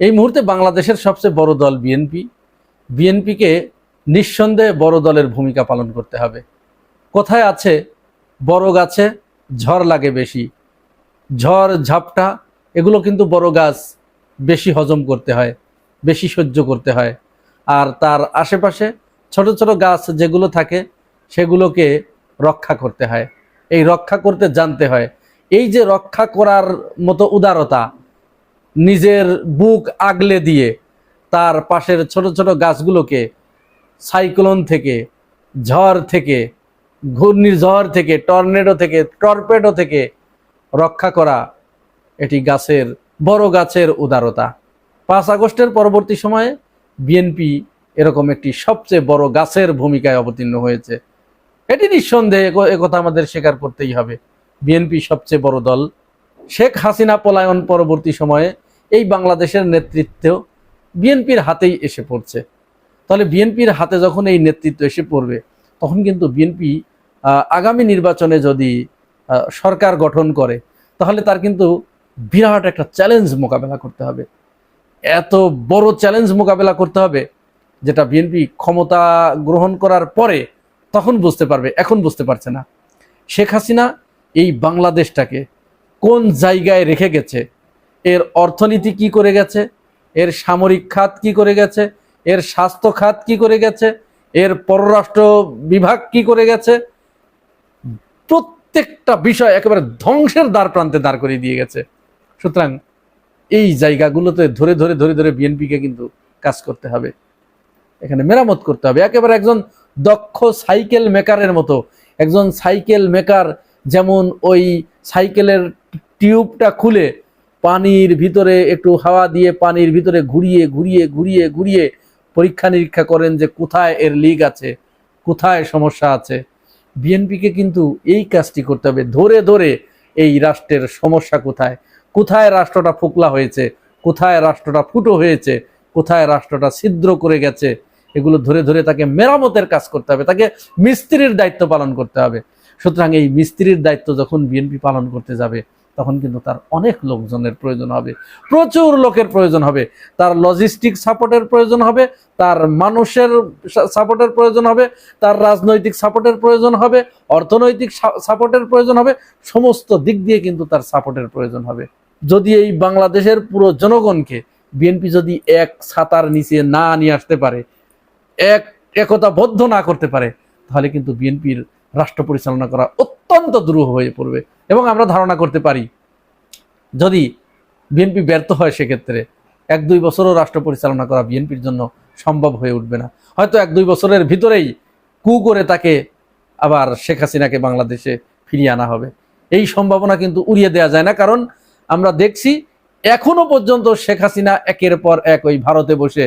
এই মুহূর্তে বাংলাদেশের সবচেয়ে বড় দল বিএনপি। বিএনপিকে নিঃসন্দেহে বড় দলের ভূমিকা পালন করতে হবে। কোথায় আছে বড় গাছে ঝড় লাগে বেশি? ঝড়, ঝাপটা, এগুলো কিন্তু বড় গাছ বেশি হজম করতে হয়, বেশি সহ্য করতে হয়। আর তার আশেপাশে ছোট ছোট গাছ যেগুলো থাকে, সেগুলোকে রক্ষা করতে হয়। এই রক্ষা করতে জানতে হয়। এই যে রক্ষা করার মতো উদারতা নিজের বুক আগলে দিয়ে তার পাশের ছোট ছোট গাছগুলোকে সাইক্লোন থেকে, ঝড় থেকে, ঘূর্ণিঝড় থেকে, টর্নেডো থেকে, টর্পেডো থেকে রক্ষা করা এটি গাছের, বড় গাছের উদারতা। পাঁচ আগস্টের পরবর্তী সময়ে বিএনপি এরকম একটি সবচেয়ে বড় গাছের ভূমিকায় অবতীর্ণ হয়েছে। এটি নিঃসন্দেহে একথা আমাদের স্বীকার করতেই হবে। বিএনপি সবচেয়ে বড় দল। শেখ হাসিনা পলায়ন পরবর্তী সময়ে এই বাংলাদেশের নেতৃত্ব বিএনপির হাতেই এসে পড়ছে। তাহলে বিএনপির হাতে যখন এই নেতৃত্ব এসে পড়বে, তখন কিন্তু বিএনপি আগামী নির্বাচনে যদি সরকার গঠন করে, তাহলে তার কিন্তু বিরাট একটা চ্যালেঞ্জ মোকাবেলা করতে হবে। এত বড় চ্যালেঞ্জ মোকাবেলা করতে হবে, যেটা বিএনপি ক্ষমতা গ্রহণ করার পরে তখন বুঝতে পারবে, এখন বুঝতে পারছে না। শেখ হাসিনা এই বাংলাদেশটাকে কোন জায়গায় রেখে গেছে? এর অর্থনীতি কি করে গেছে? এর সামরিক খাত কি করে গেছে? এর স্বাস্থ্য খাত কি করে গেছে? এর পররাষ্ট্র বিভাগ কি করে গেছে? প্রত্যেকটা বিষয় একেবারে ধ্বংসের দ্বার প্রান্তে দাঁড় করিয়ে দিয়ে গেছে। সুতরাং এই জায়গাগুলোতে ধরে ধরে ধরে ধরে বিএনপিকে কিন্তু কাজ করতে হবে। এখানে মেরামত করতে হবে। একেবারে একজন দক্ষ সাইকেল মেকারের মতো, একজন সাইকেল মেকার যেমন ওই সাইকেলের টিউবটা খুলে পানির ভিতরে একটু হাওয়া দিয়ে পানির ভিতরে ঘুরিয়ে ঘুরিয়ে ঘুরিয়ে ঘুরিয়ে পরীক্ষা নিরীক্ষা করেন যে কোথায় এর লিক আছে, কোথায় সমস্যা আছে। বিএনপিকে কিন্তু এই কাজটি করতে হবে। ধরে ধরে এই রাষ্ট্রের সমস্যা কোথায়? কোথায় রাষ্ট্রটা ফোকলা হয়েছে? কোথায় রাষ্ট্রটা ফুটো হয়েছে? কোথায় রাষ্ট্রটা ছিদ্র করে গেছে? এগুলো ধরে ধরে তাকে মেরামতের কাজ করতে হবে। তাকে মিস্ত্রির দায়িত্ব পালন করতে হবে। সুতরাং এই মিস্ত্রির দায়িত্ব যখন বিএনপি পালন করতে যাবে, তখন কিন্তু তার অনেক লোকজনের প্রয়োজন হবে। প্রচুর লোকের প্রয়োজন হবে। তার লজিস্টিক সাপোর্টের প্রয়োজন হবে, তার মানুষের সাপোর্টের প্রয়োজন হবে, তার রাজনৈতিক সাপোর্টের প্রয়োজন হবে, অর্থনৈতিক সাপোর্টের প্রয়োজন হবে, সমস্ত দিক দিয়ে কিন্তু তার সাপোর্টের প্রয়োজন হবে। যদি এই বাংলাদেশের পুরো জনগণকে বিএনপি যদি এক ছাতার নিচে না নিয়ে আসতে পারে, এক একতাবদ্ধ না করতে পারে, তাহলে কিন্তু বিএনপির রাষ্ট্র পরিচালনা করা অত্যন্ত দুরূহ হয়ে পড়বে এবং আমরা ধারণা করতে পারি, যদি বিএনপি ব্যর্থ হয় সেক্ষেত্রে এক দুই বছরও রাষ্ট্র পরিচালনা করা বিএনপির জন্য সম্ভব হয়ে উঠবে না। হয়তো এক দুই বছরের ভিতরেই কু করে তাকে আবার শেখ হাসিনাকে বাংলাদেশে ফিরিয়ে আনা হবে। এই সম্ভাবনা কিন্তু উড়িয়ে দেওয়া যায় না, কারণ আমরা দেখছি এখনও পর্যন্ত শেখ হাসিনা একের পর এক ওই ভারতে বসে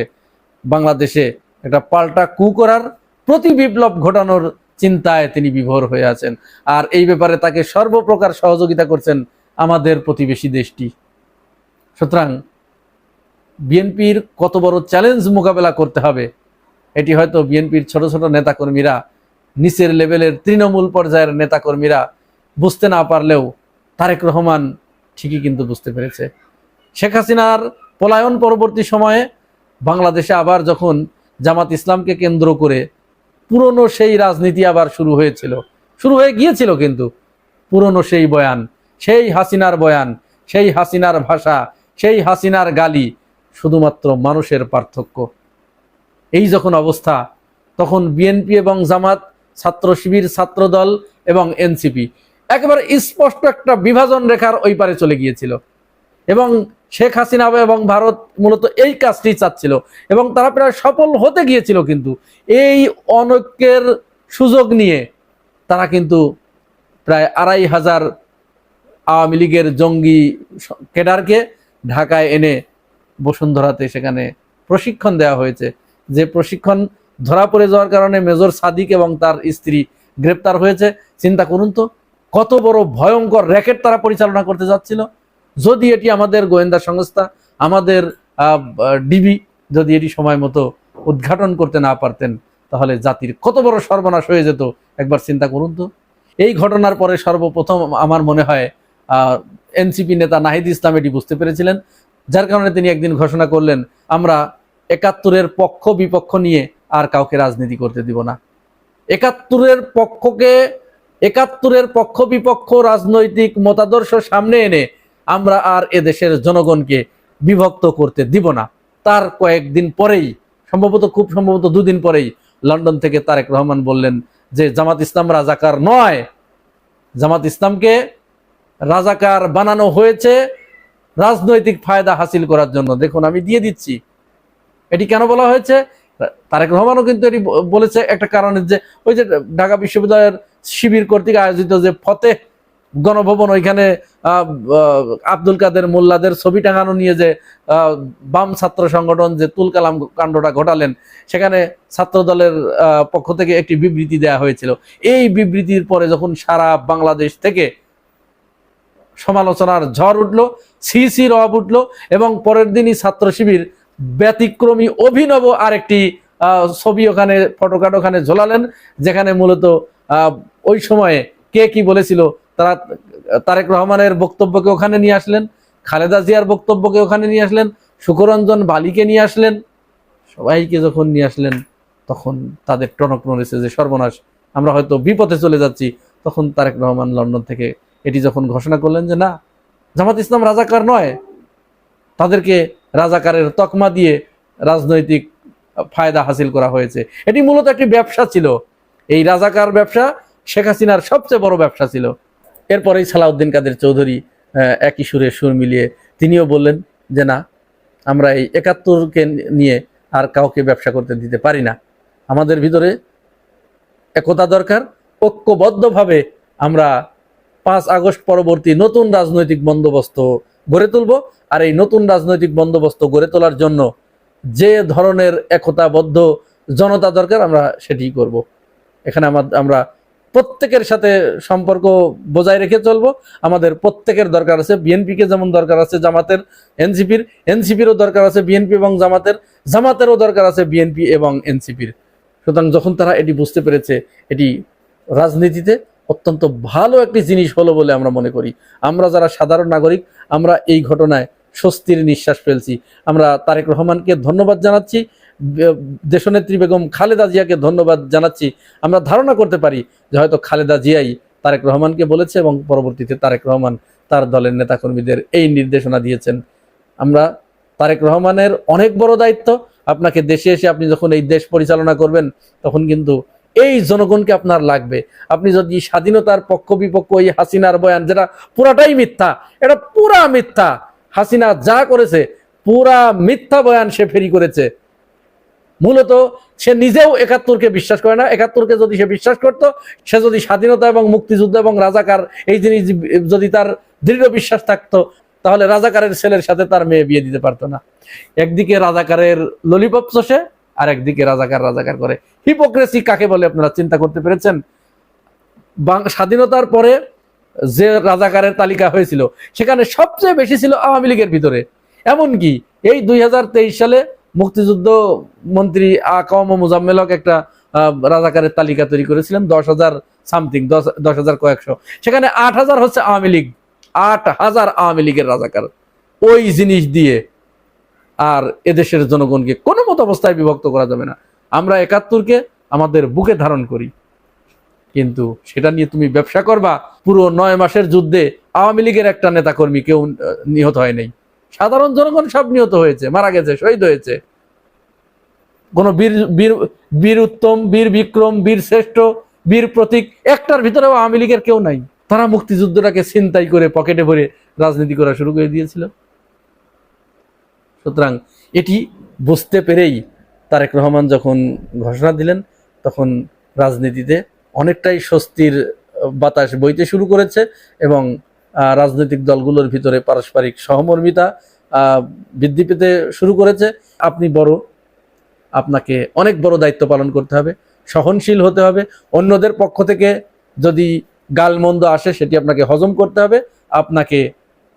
বাংলাদেশে একটা পাল্টা কু করার প্রতি বিপ্লব ঘটানোর চিন্তায় তিনি বিভোর হয়ে আছেন। আর এই ব্যাপারে তাকে সর্বপ্রকার সহযোগিতা করছেন আমাদের প্রতিবেশী দেশটি। সুতরাং বিএনপির কত বড় চ্যালেঞ্জ মোকাবেলা করতে হবে, এটি হয়তো বিএনপির ছোট ছোট নেতাকর্মীরা, নিচের লেভেলের তৃণমূল পর্যায়ের নেতাকর্মীরা বুঝতে না পারলেও তারেক রহমান ঠিকই কিন্তু বুঝতে পেরেছে। শেখ হাসিনার পলায়ন পরবর্তী সময়ে বাংলাদেশে আবার যখন জামাত ইসলামকে কেন্দ্র করে পুরনো সেই রাজনীতি আবার শুরু হয়েছিল। শুরু হয়ে গিয়েছিল কিন্তু। পুরনো সেই বয়ান, সেই হাসিনার বয়ান, সেই হাসিনার ভাষা, সেই হাসিনার গালি শুধুমাত্র মানুষের পার্থক্য। এই যখন অবস্থা, তখন বিএনপি এবং জামাত, ছাত্র শিবির, ছাত্রদল এবং এনসিপি একেবারে স্পষ্ট একটা বিভাজন রেখার ওই পারে চলে গিয়েছিল। এবং শেখ হাসিনা এবং ভারত মূলত এই কাজটি চাচ্ছিল। এবং তারা প্রায় সফল হতে গিয়েছিল কিন্তু। এই অনৈক্যের সুযোগ নিয়ে তারা কিন্তু প্রায় আড়াই হাজার আওয়ামী লীগের জঙ্গি কেডারকে ঢাকায় এনে বসুন্ধরাতে সেখানে প্রশিক্ষণ দেওয়া হয়েছে। যে প্রশিক্ষণ ধরা পড়ে যাওয়ার কারণে মেজর সাদিক এবং তার স্ত্রী গ্রেপ্তার হয়েছে। চিন্তা করুন তো, কত বড় ভয়ঙ্কর র্যাকেট তারা পরিচালনা করতে যাচ্ছিল। যদি এটি আমাদের গোয়েন্দা সংস্থা, আমাদের ডিবি যদি এটি সময় মতো উদ্ঘাটন করতে না পারতেন, তাহলে জাতির কত বড় সর্বনাশ হয়ে যেত, একবার চিন্তা করুন তো। এই ঘটনার পরে সর্বপ্রথম আমার মনে হয় এনসিপি নেতা নাহিদ ইসলাম এটি বুঝতে পেরেছিলেন, যার কারণে তিনি একদিন ঘোষণা করলেন, আমরা একাত্তরের পক্ষ বিপক্ষ নিয়ে আর কাউকে রাজনীতি করতে দিব না। একাত্তরের পক্ষকে, একাত্তরের পক্ষ বিপক্ষ রাজনৈতিক মতাদর্শ সামনে এনে আমরা আর এদেশের জনগণকে বিভক্ত করতে দিব না। তার কয়েকদিন পরেই, সম্ভবত খুব সম্ভবত দুদিন পরেই লন্ডন থেকে তারেক রহমান বললেন যে, জামাত ইসলাম রাজাকার নয়। জামাত ইসলামকে রাজাকার বানানো হয়েছে রাজনৈতিক ফায়দা হাসিল করার জন্য। দেখুন, আমি দিয়ে দিচ্ছি। এটি কেন বলা হয়েছে? তারেক রহমানও কিন্তু এটি বলেছে একটা কারণে যে, ওই যে ঢাকা বিশ্ববিদ্যালয়ের শিবির কর্তৃক আয়োজিত যে ফতেহ গণভবন ওইখানে আব্দুল কাদের মোল্লাদের ছবি টাঙানো নিয়ে যে বাম ছাত্র সংগঠন যে তুলকালাম কাণ্ডটা ঘটালেন, সেখানে ছাত্র দলের পক্ষ থেকে একটি বিবৃতি দেওয়া হয়েছিল। এই বিবৃতির পরে যখন সারা বাংলাদেশ থেকে সমালোচনার ঝড় উঠল, সিসি রব উঠল এবং পরের দিনই ছাত্র শিবির ব্যতিক্রমী অভিনব আরেকটি ছবি ওখানে, ফটোকার্ড ওখানে ঝোলালেন, যেখানে মূলত ওই সময়ে কে কি বলেছিল তারা, তারেক রহমানের বক্তব্যকে ওখানে নিয়ে আসলেন, খালেদা জিয়ার বক্তব্যকে ওখানে নিয়ে আসলেন সুকরঞ্জন বালিকে নিয়ে আসলেন, সবাইকে যখন নিয়ে আসলেন, তখন তাদের টনক নড়েছে যে সর্বনাশ, আমরা হয়তো বিপথে চলে যাচ্ছি। তখন তারেক রহমান লন্ডন থেকে এটি যখন ঘোষণা করলেন যে না, জামাত ইসলাম রাজাকার নয়, তাদেরকে রাজাকারের তকমা দিয়ে রাজনৈতিক ফায়দা হাসিল করা হয়েছে। এটি মূলত একটি ব্যবসা ছিল। এই রাজাকার ব্যবসা শেখ হাসিনার সবচেয়ে বড় ব্যবসা ছিল। এরপরেই সালাউদ্দিন কাদের চৌধুরী একই সুরে সুর মিলিয়ে তিনিও বললেন যে, না, আমরা এই একাত্তরকে নিয়ে আর কাউকে ব্যবসা করতে দিতে পারি না। আমাদের ভিতরে একতা দরকার। ঐক্যবদ্ধভাবে আমরা পাঁচ আগস্ট পরবর্তী নতুন রাজনৈতিক বন্দোবস্ত গড়ে তুলব। আর এই নতুন রাজনৈতিক বন্দোবস্ত গড়ে তোলার জন্য যে ধরনের একতাবদ্ধ জনতা দরকার, আমরা সেটি করব। এখানে আমার আমরা প্রত্যেকের সাথে সম্পর্ক বজায় রেখে চলবো। আমাদের প্রত্যেকের দরকার আছে বিএনপিকে যেমন দরকার আছে জামাতের, এনসিপির, এনসিপিরও দরকার আছে বিএনপি এবং জামাতের, জামাতেরও দরকার আছে বিএনপি এবং এনসিপির। সুতরাং যখন তারা এটি বুঝতে পেরেছে, এটি রাজনীতিতে অত্যন্ত ভালো একটি জিনিস হলো বলে আমরা মনে করি। আমরা যারা সাধারণ নাগরিক, আমরা এই ঘটনায় স্বস্তির নিঃশ্বাস ফেলছি। আমরা তারেক রহমানকে ধন্যবাদ জানাচ্ছি। দেশনেত্রী বেগম খালেদা জিয়াকে ধন্যবাদ জানাচ্ছি। আমরা ধারণা করতে পারি যে হয়তো খালেদা জিয়াই তারেক রহমানকে বলেছে এবং পরবর্তীতে তারেক রহমান তার দলের নেতাকর্মীদের এই নির্দেশনা দিয়েছেন। আমরা তারেক রহমানের অনেক বড় দায়িত্ব। আপনাকে দেশে এসে আপনি যখন এই দেশ পরিচালনা করবেন, তখন কিন্তু এই জনগণকে আপনার লাগবে। আপনি যদি স্বাধীনতার পক্ষ বিপক্ষ, এই হাসিনার বয়ান, যেটা পুরাটাই মিথ্যা, এটা পুরা মিথ্যা। হাসিনা যা করেছে, পুরা মিথ্যা বয়ান সে ফেরি করেছে। মূলত সে নিজেও একাত্তরকে বিশ্বাস করে না। একাত্তরকে যদি সে বিশ্বাস করত, সে যদি স্বাধীনতা এবং মুক্তিযুদ্ধ এবং রাজাকার এই জিনিস যদি তার দৃঢ় বিশ্বাস থাকতো, তাহলে রাজাকারের ছেলের সাথে তার মেয়ে বিয়ে দিতে পারতো না। একদিকে রাজাকারের ললিপপ চষে, আর একদিকে রাজাকার রাজাকার করে। হিপোক্রেসি কাকে বলে আপনারা চিন্তা করতে পেরেছেন? স্বাধীনতার পরে যে রাজাকারের তালিকা হয়েছিল, সেখানে সবচেয়ে বেশি ছিল আওয়ামী লীগের ভিতরে। এমনকি এই দুই হাজার তেইশ সালে মুক্তিযুদ্ধ মন্ত্রী আকম মুজাম্মেলক একটা রাজাকারের তালিকা তৈরি করেছিলেন, দশ হাজার সামথিং, দশ দশ হাজার কয়েকশো। সেখানে আট হাজার হচ্ছে আওয়ামী লীগ। আট হাজার আওয়ামী লীগের রাজাকার। ওই জিনিস দিয়ে আর এদেশের জনগণকে কোনো মতো অবস্থায় বিভক্ত করা যাবে না। আমরা একাত্তরকে আমাদের বুকে ধারণ করি। কিন্তু সেটা নিয়ে তুমি ব্যবসা করবা, পুরো নয় মাসের যুদ্ধে আওয়ামী লীগের একটা নেতাকর্মী কেউ নিহত হয় নাই। সাধারণ জনগণ সব নিহত হয়েছে, মারা গেছে, শহীদ হয়েছে। কোন বীর বীর বীর উত্তম, বীর বিক্রম, বীর শ্রেষ্ঠ, বীর প্রতীক, একটার ভিতরেও আওয়ামী লীগের কেউ নাই। তারা মুক্তিযুদ্ধটাকে ছিনতাই করে পকেটে ভরে রাজনীতি করা শুরু করে দিয়েছিল। সুতরাং এটি বুঝতে পেরেই তারেক রহমান যখন ঘোষণা দিলেন, তখন রাজনীতিতে অনেকটাই স্বস্তির বাতাস বইতে শুরু করেছে এবং রাজনৈতিক দলগুলোর ভিতরে পারস্পরিক সহমর্মিতা বৃদ্ধি পেতে শুরু করেছে। আপনি বড়, আপনাকে অনেক বড় দায়িত্ব পালন করতে হবে, সহনশীল হতে হবে। অন্যদের পক্ষ থেকে যদি গালমন্দ আসে, সেটি আপনাকে হজম করতে হবে। আপনাকে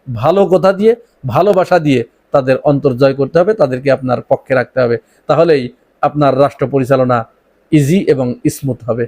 ভালো কথা দিয়ে, ভালোবাসা দিয়ে তাদের অন্তর্জয় করতে হবে, তাদেরকে আপনার পক্ষে রাখতে হবে। তাহলেই আপনার রাষ্ট্র পরিচালনা ইজি এবং স্মুথ হবে।